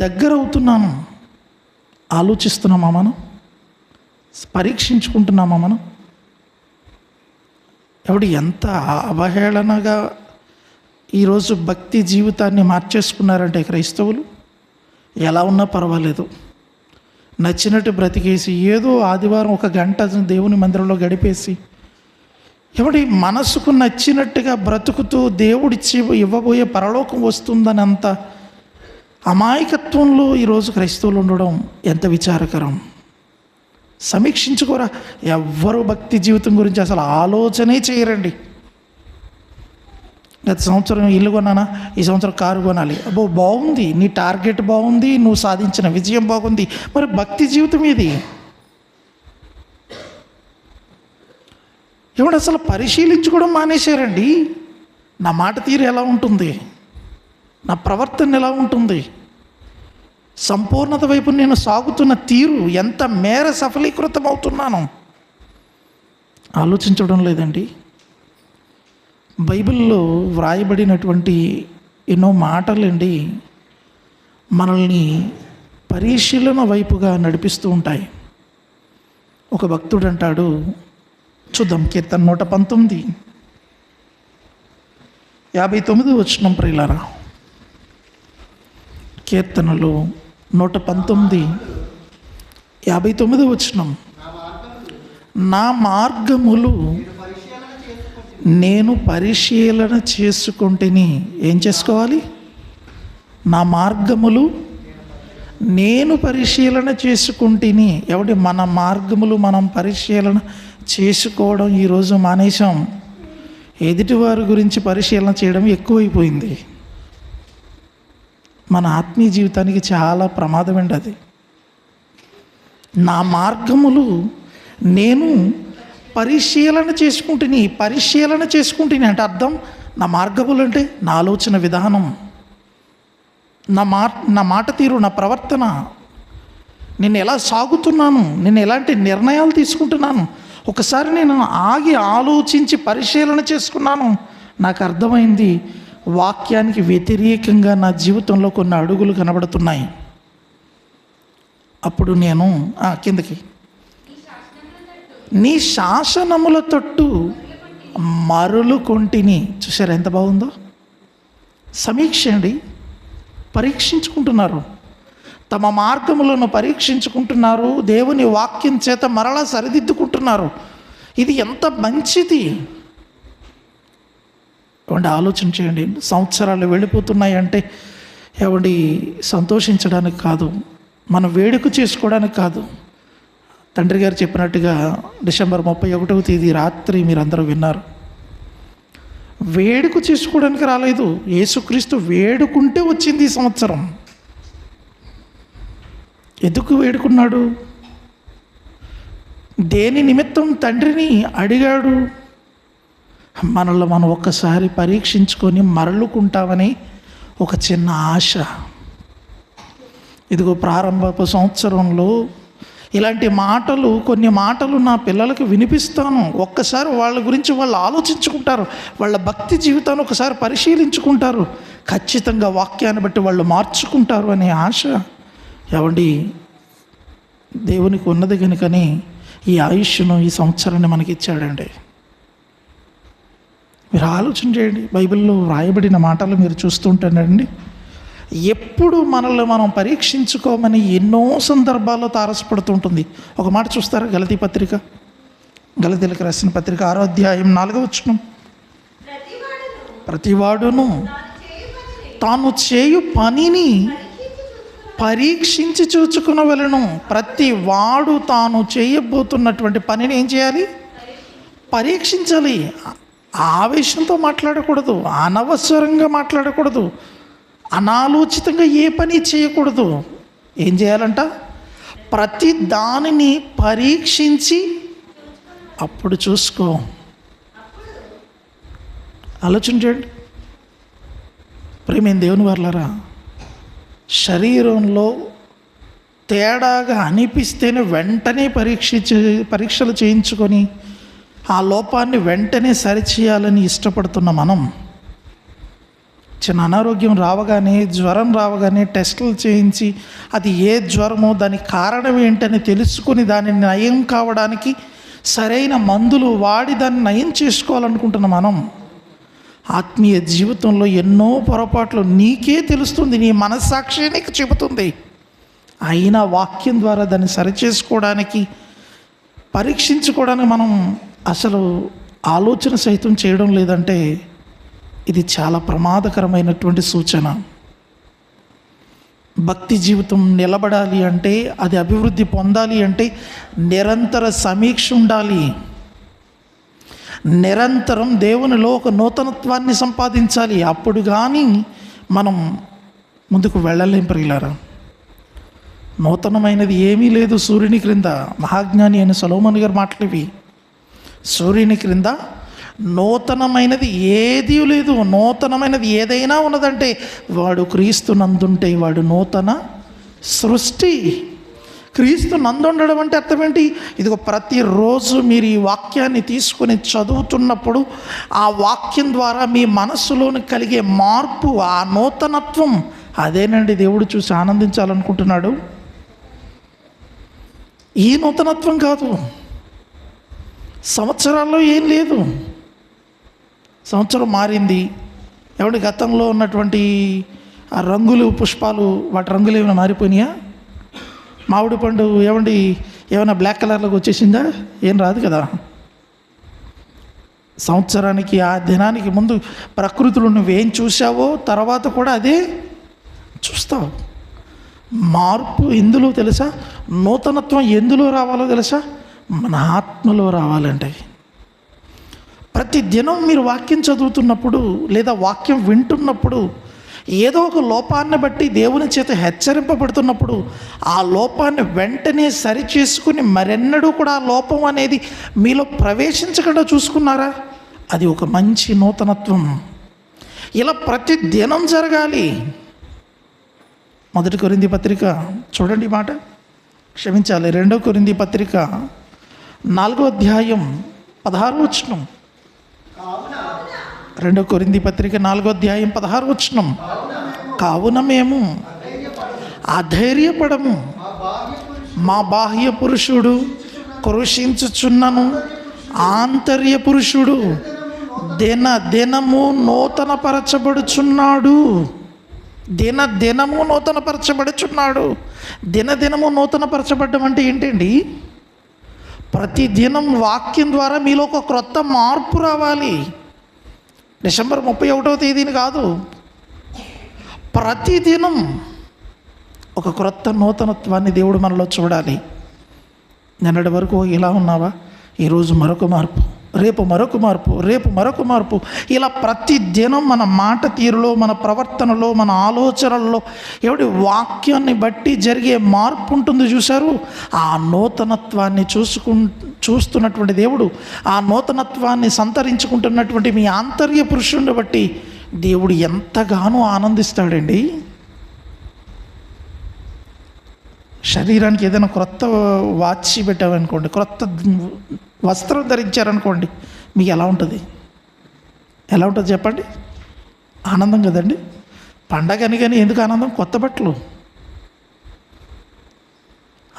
దగ్గర అవుతున్నాను ఆలోచిస్తున్నామా మనం? పరీక్షించుకుంటున్నామా మనం? ఎవడు ఎంత అవహేళనగా ఈరోజు భక్తి జీవితాన్ని మార్చేసుకున్నారంటే క్రైస్తవులు? ఎలా ఉన్నా పర్వాలేదు. నచ్చినట్టు బ్రతికేసి ఏదో ఆదివారం ఒక గంట దేవుని మందిరంలో గడిపేసి ఎవడి మనసుకు నచ్చినట్టుగా బ్రతుకుతూ దేవుడిచ్చి ఇవ్వబోయే పరలోకం వస్తుందని అంత అమాయకత్వంలో ఈరోజు క్రైస్తవులు ఉండడం ఎంత విచారకరం. సమీక్షించుకోరా ఎవ్వరు భక్తి జీవితం గురించి అసలు ఆలోచనే చేయరండి. గత సంవత్సరం ఇల్లు కొన్నానా ఈ సంవత్సరం కారు కొనాలి. అబ్బో బాగుంది. నీ టార్గెట్ బాగుంది నువ్వు సాధించిన విజయం బాగుంది. మరి భక్తి జీవితం ఇది ఏమంటే అసలు పరిశీలించుకోవడం మానేశారండి? నా మాట తీరు ఎలా ఉంటుంది? నా ప్రవర్తన ఎలా ఉంటుంది? సంపూర్ణత వైపు నేను సాగుతున్న తీరు ఎంత మేర సఫలీకృతం అవుతున్నాను ఆలోచించడం లేదండి. బైబిల్లో వ్రాయబడినటువంటి ఎన్నో మాటలండి మనల్ని పరిశీలన వైపుగా నడిపిస్తూ ఉంటాయి. ఒక భక్తుడు అంటాడు చూద్దాం కీర్తన నూట పంతొమ్మిది. యాభై తొమ్మిది వచ్చిన ప్రియులారా కీర్తనలు నూట పంతొమ్మిది యాభై తొమ్మిది వచ్చినాం నా మార్గములు నేను పరిశీలన చేసుకుంటేని ఏం చేసుకోవాలి? నా మార్గములు నేను పరిశీలన చేసుకుంటేని ఎవడి మన మార్గములు మనం పరిశీలన చేసుకోవడం ఈరోజు మానేశాం. ఎదుటివారి గురించి పరిశీలన చేయడం ఎక్కువైపోయింది. మన ఆత్మీయ జీవితానికి చాలా ప్రమాదం అండి అది. నా మార్గములు నేను పరిశీలన చేసుకుంటుని పరిశీలన చేసుకుంటుని అంటే అర్థం నా మార్గములు అంటే నా ఆలోచన విధానం. నా మా నా మాట తీరు నా ప్రవర్తన. నేను ఎలా సాగుతున్నాను నేను ఎలాంటి నిర్ణయాలు తీసుకుంటున్నాను ఒకసారి నేను ఆగి ఆలోచించి పరిశీలన చేసుకున్నాను నాకు అర్థమైంది వాక్యానికి వ్యతిరేకంగా నా జీవితంలో కొన్ని అడుగులు కనబడుతున్నాయి. అప్పుడు నేను ఆ, కిందకి. నీ శాసనముల తట్టు మరులు కొంటిని. చూసారా ఎంత బాగుందో? సమీక్ష అండి. పరీక్షించుకుంటున్నారు. తమ మార్గములను పరీక్షించుకుంటున్నారు. దేవుని వాక్యం చేత మరలా సరిదిద్దుకుంటున్నారు. ఇది ఎంత మంచిది? ఏమండి ఆలోచన చేయండి. సంవత్సరాలు వెళ్ళిపోతున్నాయి అంటే ఏమండి సంతోషించడానికి కాదు మనం వేడుక చేసుకోవడానికి కాదు. తండ్రి గారు చెప్పినట్టుగా డిసెంబర్ ముప్పై ఒకటవ తేదీ రాత్రి మీరందరూ విన్నారు. వేడుక చేసుకోవడానికి రాలేదు. యేసుక్రీస్తు వేడుకుంటే వచ్చింది ఈ సంవత్సరం. ఎందుకు వేడుకున్నాడు? దేని నిమిత్తం తండ్రిని అడిగాడు? మనల్ని మనం ఒక్కసారి పరీక్షించుకొని మరలుకుంటామని ఒక చిన్న ఆశ. ఇదిగో ప్రారంభపు సంవత్సరంలో ఇలాంటి మాటలు కొన్ని మాటలు నా పిల్లలకు వినిపిస్తాను. ఒక్కసారి వాళ్ళ గురించి వాళ్ళు ఆలోచించుకుంటారు. వాళ్ళ భక్తి జీవితాన్ని ఒకసారి పరిశీలించుకుంటారు. ఖచ్చితంగా వాక్యాన్ని బట్టి వాళ్ళు మార్చుకుంటారు అనే ఆశ. ఏమండి? దేవునికి ఉన్నది కనుకని ఈ ఆయుష్ను ఈ సంవత్సరాన్ని మనకి ఇచ్చాడండి. మీరు ఆలోచన చేయండి. బైబిల్లో వ్రాయబడిన మాటలు మీరు చూస్తుంటానండి ఎప్పుడు మనల్ని మనం పరీక్షించుకోమని ఎన్నో సందర్భాల్లో తారసపడుతుంటుంది ఒక మాట చూస్తారా? గలతీ పత్రిక. గలతీలకు రాసిన పత్రిక ఆరో అధ్యాయం నాలుగో వచ్చిన ప్రతివాడును తాను చేయు పనిని పరీక్షించి చూచుకునవలను ప్రతి వాడు తాను చేయబోతున్నటువంటి పనిని ఏం చేయాలి? పరీక్షించాలి. ఆవేశంతో మాట్లాడకూడదు అనవసరంగా మాట్లాడకూడదు అనాలోచితంగా ఏ పని చేయకూడదు. ఏం చేయాలంట? ప్రతి దానిని పరీక్షించి అప్పుడు చూసుకో. ఆలోచించండి ప్రేమేం దేవుని వర్లరా? శరీరంలో తేడాగా అనిపిస్తేనే వెంటనే పరీక్ష పరీక్షలు చేయించుకొని ఆ లోపాన్ని వెంటనే సరిచేయాలని ఇష్టపడుతున్న మనం చిన్న అనారోగ్యం రావగానే జ్వరం రావగానే టెస్టులు చేయించి అది ఏ జ్వరమో దానికి కారణం ఏంటని తెలుసుకుని దాన్ని నయం కావడానికి సరైన మందులు వాడి దాన్ని నయం చేసుకోవాలనుకుంటున్న మనం ఆత్మీయ జీవితంలో ఎన్నో పొరపాట్లు నీకే తెలుస్తుంది నీ మనస్సాక్షి నీకు చెబుతుంది. అయినా వాక్యం ద్వారా దాన్ని సరిచేసుకోవడానికి పరీక్షించుకోవడానికి మనం అసలు ఆలోచన సహితం చేయడం లేదంటే ఇది చాలా ప్రమాదకరమైనటువంటి సూచన. భక్తి జీవితం నిలబడాలి అంటే అది అభివృద్ధి పొందాలి అంటే నిరంతర సమీక్ష ఉండాలి. నిరంతరం దేవునిలో ఒక నూతనత్వాన్ని సంపాదించాలి. అప్పుడు కానీ మనం ముందుకు వెళ్ళలేం ప్రియులారా. నూతనమైనది ఏమీ లేదు సూర్యుని క్రింద. మహాజ్ఞాని అయిన సలోమన్ గారు మాట్లాడేవి సూర్యుని క్రింద నూతనమైనది ఏదీ లేదు. నూతనమైనది ఏదైనా ఉన్నదంటే వాడు క్రీస్తు నందుంటే వాడు నూతన సృష్టి. క్రీస్తు నందుండడం అంటే అర్థం ఏంటి? ఇదిగో ప్రతిరోజు మీరు ఈ వాక్యాన్ని తీసుకొని చదువుతున్నప్పుడు ఆ వాక్యం ద్వారా మీ మనస్సులోని కలిగే మార్పు ఆ నూతనత్వం అదేనండి దేవుడు చూసి ఆనందించాలనుకుంటున్నాడు. ఈ నూతనత్వం కాదు. సంవత్సరాల్లో ఏం లేదు. సంవత్సరం మారింది. ఎవరి గతంలో ఉన్నటువంటి ఆ రంగులు పుష్పాలు వాటి రంగులు ఏమైనా మారిపోయినాయా? మామిడి పండు ఏమండి ఏమైనా బ్లాక్ కలర్లోకి వచ్చేసిందా? ఏం రాదు కదా. సంవత్సరానికి ఆ దినానికి ముందు ప్రకృతిలో నువ్వేం చూసావో తర్వాత కూడా అదే చూస్తావు. మార్పు ఎందులో తెలుసా? నూతనత్వం ఎందులో రావాలో తెలుసా? మన ఆత్మలో రావాలంటే. ప్రతి దినం మీరు వాక్యం చదువుతున్నప్పుడు లేదా వాక్యం వింటున్నప్పుడు ఏదో ఒక లోపాన్ని బట్టి దేవుని చేత హెచ్చరింపబడుతున్నప్పుడు ఆ లోపాన్ని వెంటనే సరిచేసుకుని మరెన్నడూ కూడా ఆ లోపం అనేది మీలో ప్రవేశించకుండా చూసుకున్నారా? అది ఒక మంచి నూతనత్వం. ఇలా ప్రతి దినం జరగాలి. మొదటి కొరింది పత్రిక చూడండి మాట. క్షమించాలి. రెండో కొరింది పత్రిక నాలుగో అధ్యాయం పదహారు వచనం. రెండో కొరింది పత్రిక నాలుగో అధ్యాయం పదహారు వచనం. కావున మేము అధైర్యపడము. మా బాహ్య పురుషుడు కృషించుచున్నను ఆంతర్య పురుషుడు దిన దినము నూతనపరచబడుచున్నాడు. దిన దినము నూతనపరచబడుచున్నాడు. దిన దినము నూతనపరచబడ్డం అంటే ఏంటండి? ప్రతి దినం వాక్యం ద్వారా మీలో ఒక క్రొత్త మార్పు రావాలి. డిసెంబర్ ముప్పై ఒకటవ తేదీని కాదు. ప్రతి దినం ఒక క్రొత్త నూతనత్వాన్ని దేవుడు మనలో చూడాలి. నిన్నటి వరకు ఇలా ఉన్నావా? ఈరోజు మరొక మార్పు. రేపు మరొక మార్పు రేపు మరొక మార్పు. ఇలా ప్రతి దినం మన మాట తీరులో మన ప్రవర్తనలో మన ఆలోచనల్లో ఎవడి వాక్యాన్ని బట్టి జరిగే మార్పు ఉంటుంది చూశారు? ఆ నూతనత్వాన్ని చూసుకు చూస్తున్నటువంటి దేవుడు ఆ నూతనత్వాన్ని సంతరించుకుంటున్నటువంటి మీ ఆంతర్య పురుషుడిని బట్టి దేవుడు ఎంతగానో ఆనందిస్తాడండి. శరీరానికి ఏదైనా క్రొత్త వాచ్ పెట్టామనుకోండి క్రొత్త వస్త్రం ధరించారనుకోండి మీకు ఎలా ఉంటుంది? ఎలా ఉంటుంది చెప్పండి? ఆనందం కదండి. పండగ అని కానీ ఎందుకు ఆనందం? కొత్త బట్టలు.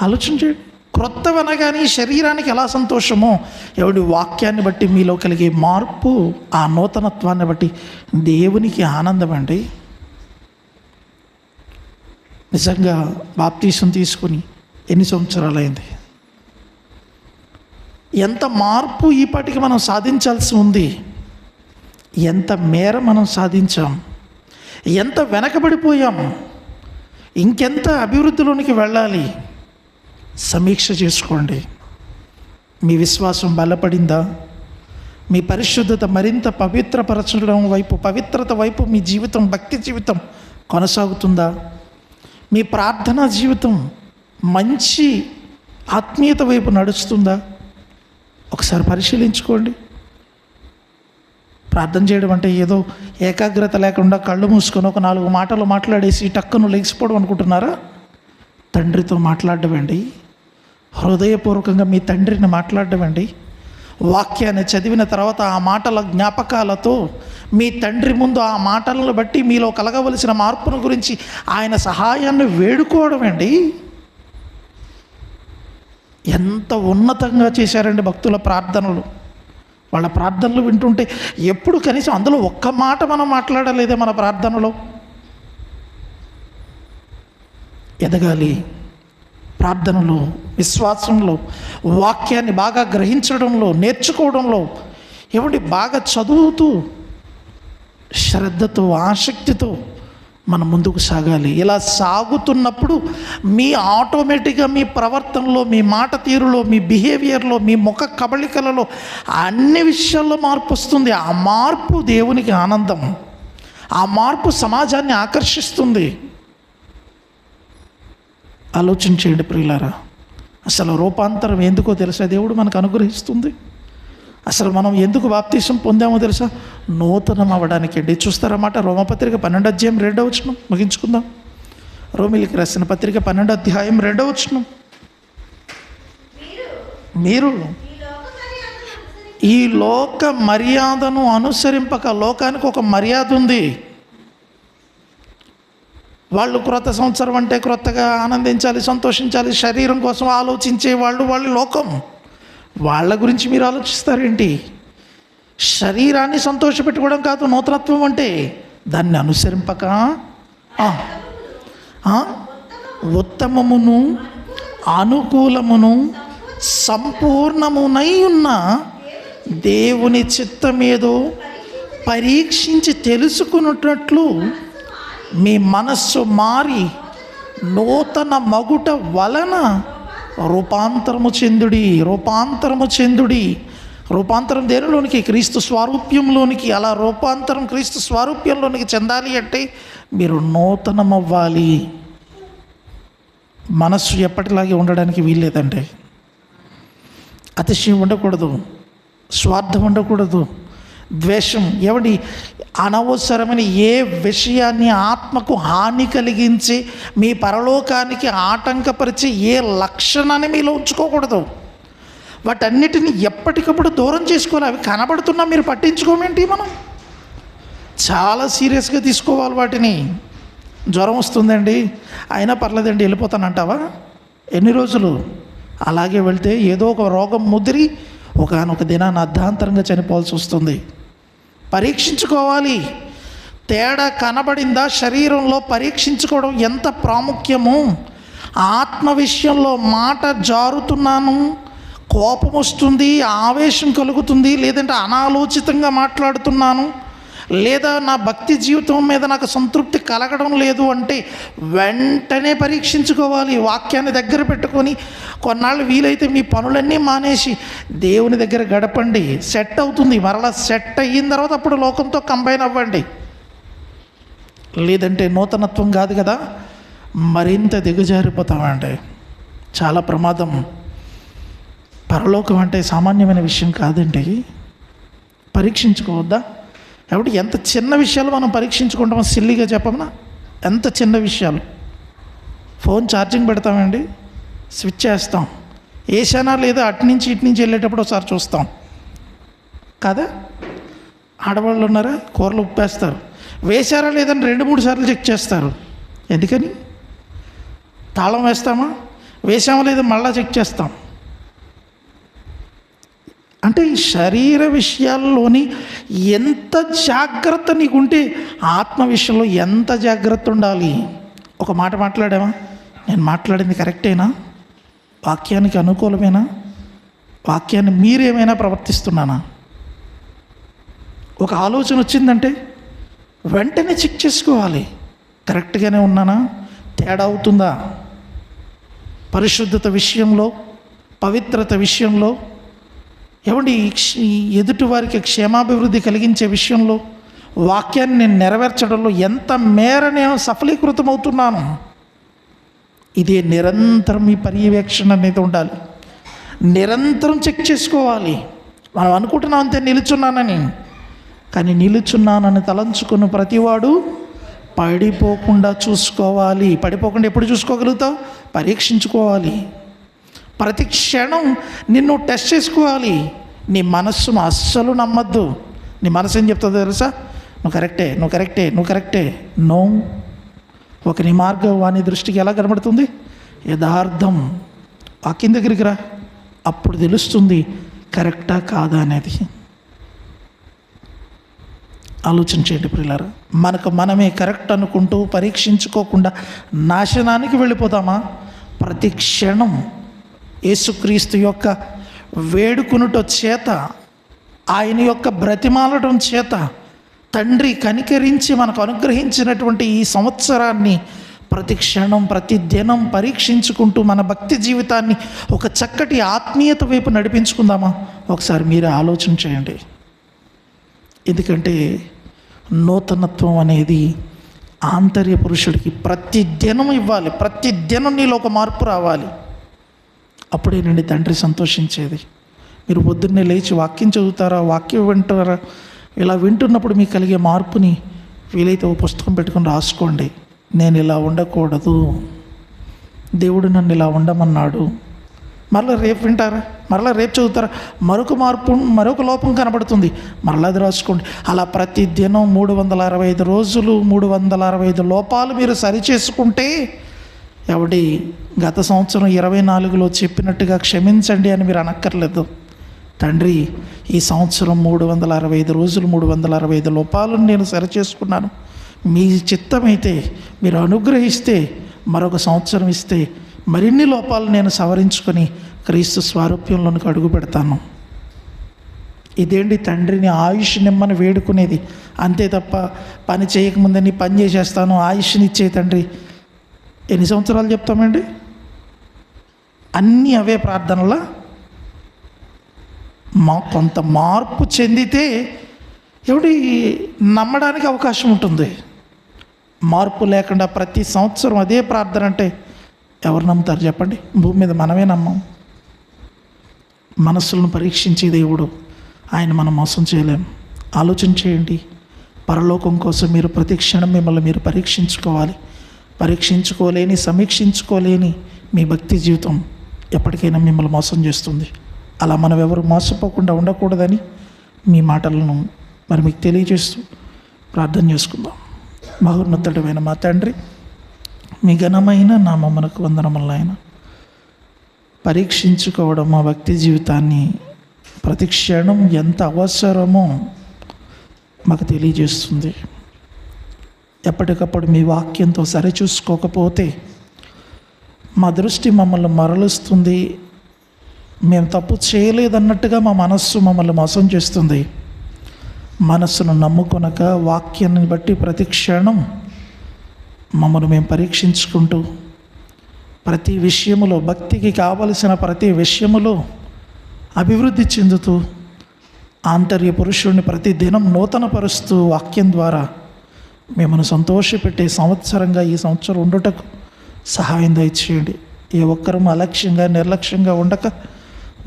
ఆలోచించండి క్రొత్తవనగానే శరీరానికి ఎలా సంతోషమో ఎవడి వాక్యాన్ని బట్టి మీలో కలిగే మార్పు ఆ నూతనత్వాన్ని బట్టి దేవునికి ఆనందం అండి. నిజంగా బాప్తీసం తీసుకుని ఎన్ని సంవత్సరాలైంది? ఎంత మార్పు ఈపాటికి మనం సాధించాల్సి ఉంది? ఎంత మేర మనం సాధించాం? ఎంత వెనకబడిపోయాం? ఇంకెంత అభివృద్ధిలోనికి వెళ్ళాలి? సమీక్ష చేసుకోండి. మీ విశ్వాసం బలపడిందా? మీ పరిశుద్ధత మరింత పవిత్రపరచడం వైపు పవిత్రత వైపు మీ జీవితం భక్తి జీవితం కొనసాగుతుందా? మీ ప్రార్థనా జీవితం మంచి ఆత్మీయత వైపు నడుస్తుందా? ఒకసారి పరిశీలించుకోండి. ప్రార్థన చేయడం అంటే ఏదో ఏకాగ్రత లేకుండా కళ్ళు మూసుకొని ఒక నాలుగు మాటలు మాట్లాడేసి టక్కును లేచిపోవడం అనుకుంటున్నారా? తండ్రితో మాట్లాడమండి హృదయపూర్వకంగా మీ తండ్రిని మాట్లాడమండి వాక్యాన్ని చదివిన తర్వాత ఆ మాటల జ్ఞాపకాలతో మీ తండ్రి ముందు ఆ మాటలను బట్టి మీలో కలగవలసిన మార్పును గురించి ఆయన సహాయాన్ని వేడుకోవడం అండి. ఎంత ఉన్నతంగా చేశారండి భక్తుల ప్రార్థనలు. వాళ్ళ ప్రార్థనలు వింటుంటే ఎప్పుడు కనీసం అందులో ఒక్క మాట మనం మాట్లాడలేదే మన ప్రార్థనలో. ఎదగాలి. ప్రార్థనలో విశ్వాసంలో వాక్యాన్ని బాగా గ్రహించడంలో నేర్చుకోవడంలో ఏమండి బాగా చదువుతూ శ్రద్ధతో ఆసక్తితో మనం ముందుకు సాగాలి. ఇలా సాగుతున్నప్పుడు మీ ఆటోమేటిక్గా మీ ప్రవర్తనలో మీ మాట తీరులో మీ బిహేవియర్లో మీ ముఖ కబళికలలో అన్ని విషయాల్లో మార్పు వస్తుంది. ఆ మార్పు దేవునికి ఆనందం. ఆ మార్పు సమాజాన్ని ఆకర్షిస్తుంది. ఆలోచించేయండి ప్రియులారా. అసలు రూపాంతరం ఎందుకో తెలుసా? దేవుడు మనకు అనుగ్రహిస్తుంది. అసలు మనం ఎందుకు బాప్తీసం పొందామో తెలుసా? నూతనం అవ్వడానికి అండి. చూస్తారన్నమాట రోమపత్రిక పన్నెండు అధ్యాయం రెండో వచ్చిన ముగించుకుందాం. రోమిలికి రాసిన పత్రిక పన్నెండు అధ్యాయం రెండో వచ్చిన మీరు ఈ లోక మర్యాదను అనుసరింపక లోకానికి ఒక మర్యాద ఉంది. వాళ్ళు క్రొత్త సంవత్సరం అంటే క్రొత్తగా ఆనందించాలి సంతోషించాలి శరీరం కోసం ఆలోచించే వాళ్ళు వాళ్ళ లోకం. వాళ్ళ గురించి మీరు ఆలోచిస్తారేంటి? శరీరాన్ని సంతోషపెట్టుకోవడం కాదు నూతనత్వం అంటే దాన్ని అనుసరింపక? ఉత్తమమును అనుకూలమును సంపూర్ణమునై ఉన్న దేవుని చిత్తమేదో పరీక్షించి తెలుసుకున్నట్లు మీ మనస్సు మారి నూతన మగుట వలన రూపాంతరము చెందుడి రూపాంతరము చెందుడి. రూపాంతరం దేనిలోనికి? క్రీస్తు స్వారూప్యంలోనికి. అలా రూపాంతరం క్రీస్తు స్వారూప్యంలోనికి చెందాలి అంటే మీరు నూతనమవ్వాలి. మనస్సు ఎప్పటిలాగే ఉండడానికి వీల్లేదండి అతిశయం ఉండకూడదు. స్వార్థం ఉండకూడదు. ద్వేషం. ఎవడి అనవసరమైన ఏ విషయాన్ని ఆత్మకు హాని కలిగించి మీ పరలోకానికి ఆటంకపరిచి ఏ లక్షణాన్ని మీలో ఉంచుకోకూడదు. వాటన్నిటిని ఎప్పటికప్పుడు దూరం చేసుకోవాలి. అవి కనబడుతున్నా మీరు పట్టించుకోమేంటి మనం? చాలా సీరియస్గా తీసుకోవాలి వాటిని. జ్వరం వస్తుందండి. అయినా పర్లేదండి వెళ్ళిపోతానంటావా? ఎన్ని రోజులు? అలాగే వెళ్తే ఏదో ఒక రోగం ముదిరి ఒకనొక దినాన్ని అర్ధాంతరంగా చనిపోవాల్సి వస్తుంది. పరీక్షించుకోవాలి. తేడా కనబడిందా? శరీరంలో పరీక్షించుకోవడం ఎంత ప్రాముఖ్యము? ఆత్మ విషయంలో మాట జారుతున్నాను. కోపం వస్తుంది ఆవేశం కలుగుతుంది లేదంటే అనాలోచితంగా మాట్లాడుతున్నాను. లేదా నా భక్తి జీవితం మీద నాకు సంతృప్తి కలగడం లేదు అంటే వెంటనే పరీక్షించుకోవాలి వాక్యాన్ని దగ్గర పెట్టుకొని కొన్నాళ్ళు వీలైతే మీ పనులన్నీ మానేసి దేవుని దగ్గర గడపండి. సెట్ అవుతుంది. మరలా సెట్ అయిన తర్వాత అప్పుడు లోకంతో కంబైన్ అవ్వండి. లేదంటే నూతనత్వం కాదు కదా. మరింత దిగజారిపోతామండి. చాలా ప్రమాదం. పరలోకం అంటే సామాన్యమైన విషయం కాదండి. పరీక్షించుకోవద్దా? కాబట్టి ఎంత చిన్న విషయాలు మనం పరీక్షించుకుంటామో సిల్లిగా చెప్పమన్నా ఎంత చిన్న విషయాలు? ఫోన్ ఛార్జింగ్ పెడతామండి స్విచ్ చేస్తాం. వేసానా లేదా అటు నుంచి ఇటు నుంచి వెళ్ళేటప్పుడు ఒకసారి చూస్తాం. కదా? ఆడవాళ్ళు ఉన్నారా? కూరలు ఉప్పేస్తారు. వేశారా లేదని రెండు మూడు సార్లు చెక్ చేస్తారు. ఎందుకని? తాళం వేస్తామా? వేసామా లేదా మళ్ళా చెక్ చేస్తాం. అంటే ఈ శరీర విషయాల్లోని ఎంత జాగ్రత్త నీకుంటే ఆత్మ విషయంలో ఎంత జాగ్రత్త ఉండాలి? ఒక మాట మాట్లాడామా నేను మాట్లాడింది కరెక్టేనా? వాక్యానికి అనుకూలమేనా? వాక్యాన్ని మీరేమైనా ప్రవర్తిస్తున్నానా? ఒక ఆలోచన వచ్చిందంటే వెంటనే చెక్ చేసుకోవాలి. కరెక్ట్గానే ఉన్నానా? తేడా అవుతుందా? పరిశుద్ధత విషయంలో పవిత్రత విషయంలో ఏమండి ఎదుటి వారికి క్షేమాభివృద్ధి కలిగించే విషయంలో వాక్యాన్ని నేను నెరవేర్చడంలో ఎంత మేర నేను సఫలీకృతం అవుతున్నాను ఇదే నిరంతరం ఈ పర్యవేక్షణ అనేది ఉండాలి. నిరంతరం చెక్ చేసుకోవాలి. మనం అనుకుంటున్నాం అంతే నిలుచున్నానని. కానీ నిలుచున్నానని తలంచుకున్న ప్రతివాడు పడిపోకుండా చూసుకోవాలి. పడిపోకుండా ఎప్పుడు చూసుకోగలుగుతావు? పరీక్షించుకోవాలి. ప్రతి క్షణం నిన్ను టెస్ట్ చేసుకోవాలి. నీ మనస్సును అస్సలు నమ్మద్దు. నీ మనసు ఏం చెప్తుందో తెలుసా? నువ్వు కరెక్టే నువ్వు కరెక్టే నువ్వు కరెక్టే. నో. ఒక నీ మార్గం వాని దృష్టికి ఎలా కనబడుతుంది? యథార్థం. వాక్యం దగ్గరికి రా. అప్పుడు తెలుస్తుంది కరెక్టా కాదా అనేది. ఆలోచించేయండి పిల్లలు మనకు మనమే కరెక్ట్ అనుకుంటూ పరీక్షించుకోకుండా నాశనానికి వెళ్ళిపోతామా? ప్రతి క్షణం యేసుక్రీస్తు యొక్క వేడుకునుట చేత ఆయన యొక్క బ్రతిమాలటం చేత తండ్రి కనికరించి మనకు అనుగ్రహించినటువంటి ఈ సంవత్సరాన్ని ప్రతి క్షణం ప్రతి దినం పరీక్షించుకుంటూ మన భక్తి జీవితాన్ని ఒక చక్కటి ఆత్మీయత వైపు నడిపించుకుందామా? ఒకసారి మీరే ఆలోచన చేయండి. ఎందుకంటే నూతనత్వం అనేది ఆంతర్య పురుషుడికి ప్రతి దినం ఇవ్వాలి. ప్రతి దినం నీలో ఒక మార్పు రావాలి. అప్పుడేనండి తండ్రి సంతోషించేది. మీరు పొద్దున్నే లేచి వాక్యం చదువుతారా వాక్యం వింటారా? ఇలా వింటున్నప్పుడు మీకు కలిగే మార్పుని వీలైతే ఓ పుస్తకం పెట్టుకొని రాసుకోండి. నేను ఇలా ఉండకూడదు. దేవుడు నన్ను ఇలా ఉండమన్నాడు. మరలా రేపు వింటారా? మరలా రేపు చదువుతారా? మరొక మార్పు మరొక లోపం కనబడుతుంది. మరలా అది రాసుకోండి. అలా ప్రతి దినం మూడు వందల అరవై ఐదు రోజులు మూడు వందల అరవై ఐదు లోపాలు మీరు సరిచేసుకుంటే ఎవడి గత సంవత్సరం ఇరవై నాలుగులో చెప్పినట్టుగా క్షమించండి అని మీరు అనక్కర్లేదు. తండ్రి ఈ సంవత్సరం మూడు వందల అరవై ఐదు రోజులు మూడు వందల అరవై ఐదు లోపాలను నేను సరిచేసుకున్నాను. మీ చిత్తమైతే మీరు అనుగ్రహిస్తే మరొక సంవత్సరం ఇస్తే మరిన్ని లోపాలు నేను సవరించుకొని క్రీస్తు స్వారూప్యంలోనికి అడుగు పెడతాను ఇదేంటి తండ్రిని ఆయుష్ నిమ్మని వేడుకునేది? అంతే తప్ప పని చేయకముందే నీ పని చేసేస్తాను ఆయుష్నిచ్చే తండ్రి. ఎన్ని సంవత్సరాలు చెప్తామండి? అన్నీ అవే ప్రార్థనలా? మా కొంత మార్పు చెందితే ఎవడి నమ్మడానికి అవకాశం ఉంటుంది. మార్పు లేకుండా ప్రతి సంవత్సరం అదే ప్రార్థన అంటే ఎవరు నమ్ముతారు చెప్పండి? భూమి మీద మనమే నమ్మం. మనస్సులను పరీక్షించే దేవుడు ఆయన మనం మోసం చేయలేం. ఆలోచన చేయండి. పరలోకం కోసం మీరు ప్రతి క్షణం మిమ్మల్ని మీరు పరీక్షించుకోవాలి. పరీక్షించుకోలేని సమీక్షించుకోలేని మీ భక్తి జీవితం ఎప్పటికైనా మిమ్మల్ని మోసం చేస్తుంది. అలా మనం ఎవరు మోసపోకుండా ఉండకూడదని మీ మాటలను మరి మీకు తెలియజేస్తూ ప్రార్థన చేసుకుందాం. మహోన్నతుడమైన మా తండ్రి మీ ఘనమైన నామమునకు వందనములు ఆయన. పరీక్షించుకోవడం మా భక్తి జీవితాన్ని ప్రతి క్షణం ఎంత అవసరమో మాకు తెలియజేస్తుంది. ఎప్పటికప్పుడు మీ వాక్యంతో సరిచూసుకోకపోతే మా దృష్టి మమ్మల్ని మరలుస్తుంది. మేము తప్పు చేయలేదన్నట్టుగా మా మనస్సు మమ్మల్ని మోసం చేస్తుంది. మనస్సును నమ్ముకొనక వాక్యాన్ని బట్టి ప్రతి క్షణం మమ్మల్ని మేము పరీక్షించుకుంటూ ప్రతి విషయములో భక్తికి కావలసిన ప్రతి విషయములో అభివృద్ధి చెందుతూ ఆంతర్య పురుషుడిని ప్రతి దినం నూతనపరుస్తూ వాక్యం ద్వారా మిమ్మల్ని సంతోషపెట్టే సంవత్సరంగా ఈ సంవత్సరం ఉండుటకు సహాయం దయచేయండి. ఏ ఒక్కరూ అలక్ష్యంగా నిర్లక్ష్యంగా ఉండక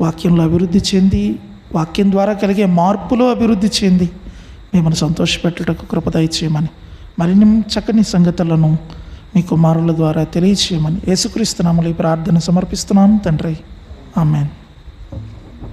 వాక్యంలో అభివృద్ధి చెంది వాక్యం ద్వారా కలిగే మార్పులో అభివృద్ధి చెంది మిమ్మల్ని సంతోషపెట్టుటకు కృప దయచేయమని మరిన్ని చక్కని సంగతులను మీ కుమారుల ద్వారా తెలియచేయమని యేసుక్రీస్తునామలు ఈ ప్రార్థన సమర్పిస్తున్నాను తండ్రి. ఆమెన్.